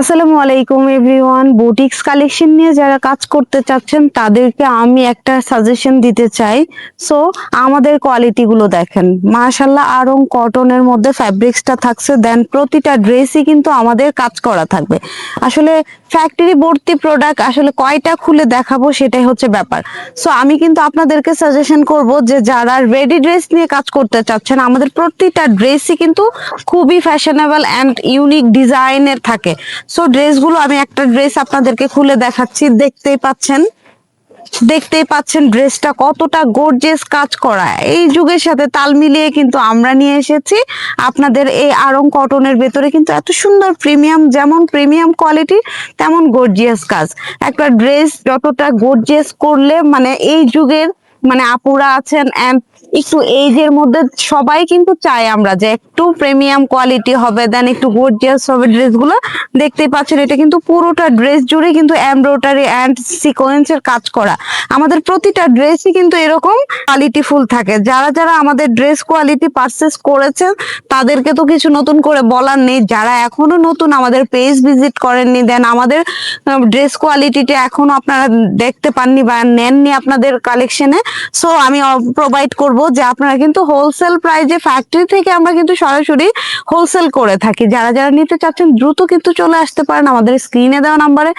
আসসালামু আলাইকুম everyone. Boutiques collection নিয়ে যারা কাজ করতে চাচ্ছেন, তাদেরকে আমি একটা সাজেশন দিতে চাই। সো আমাদের কোয়ালিটি গুলো দেখেন। মাশাল্লাহ আরং কটনের মধ্যে ফ্যাব্রিক্সটা থাকছে। দেন প্রতিটা ড্রেসই কিন্তু আমাদের কাজ করা থাকবে। আসলে ফ্যাক্টরি ভর্তি প্রোডাক্ট আসলে কয়টা খুলে দেখাবো সেটাই হচ্ছে ব্যাপার। সো আমি কিন্তু আপনাদেরকে সাজেশন করব যে, যারা রেডি ড্রেস নিয়ে কাজ করতে চাচ্ছেন, আমাদের প্রতিটা ড্রেসই কিন্তু খুবই ফ্যাশনেবল অ্যান্ড ইউনিক ডিজাইনের থাকে। সো ড্রেসগুলো আমি একটা ড্রেস আপনাদেরকে খুলে দেখাচ্ছি। দেখতেই পাচ্ছেন? দেখতেই পাচ্ছেন ড্রেসটা কতটা গর্জিয়াস কাজ করা। এই যুগের সাথে তাল মিলিয়ে কিন্তু আমরা নিয়ে এসেছি। আপনাদের এই আরং কটনের ভেতরে কিন্তু এত সুন্দর প্রিমিয়াম যেমন প্রিমিয়াম কোয়ালিটি তেমন গর্জিয়াস কাজ। একটা ড্রেস যতটা গর্জিয়াস করলে মানে এই যুগের মানে আপুরা আছেন অ্যান্ড একটু এইজের মধ্যে সবাই কিন্তু চাই আমরা যে একটু প্রিমিয়াম কোয়ালিটি হবে দেন একটু গর্জিয়াস হবে ড্রেসগুলো দেখতেই পাচ্ছেন, এটা কিন্তু পুরোটা ড্রেস জুড়ে কিন্তু এমব্রয়ডারি অ্যান্ড সিকোয়েন্সের কাজ করা। আমাদের প্রতিটা ড্রেসই কিন্তু এরকম কোয়ালিটি ফুল থাকে। যারা যারা আমাদের ড্রেস কোয়ালিটি পারচেস করেছেন, তাদেরকে তো কিছু নতুন করে বলার নেই। যারা এখনও নতুন আমাদের পেজ ভিজিট করেননি দেন আমাদের ড্রেস কোয়ালিটিটা এখনও আপনারা দেখতে পাননি বা নেননি আপনাদের কালেকশনে সো আমি প্রোভাইড করব যে আপনারা কিন্তু হোলসেল প্রাইজে ফ্যাক্টরি থেকে আমরা কিন্তু সরাসরি হোলসেল করে থাকি। যারা যারা নিতে চাচ্ছেন, দ্রুত কিন্তু চলে আসতে পারেন আমাদের স্ক্রিনে দেওয়া নাম্বারে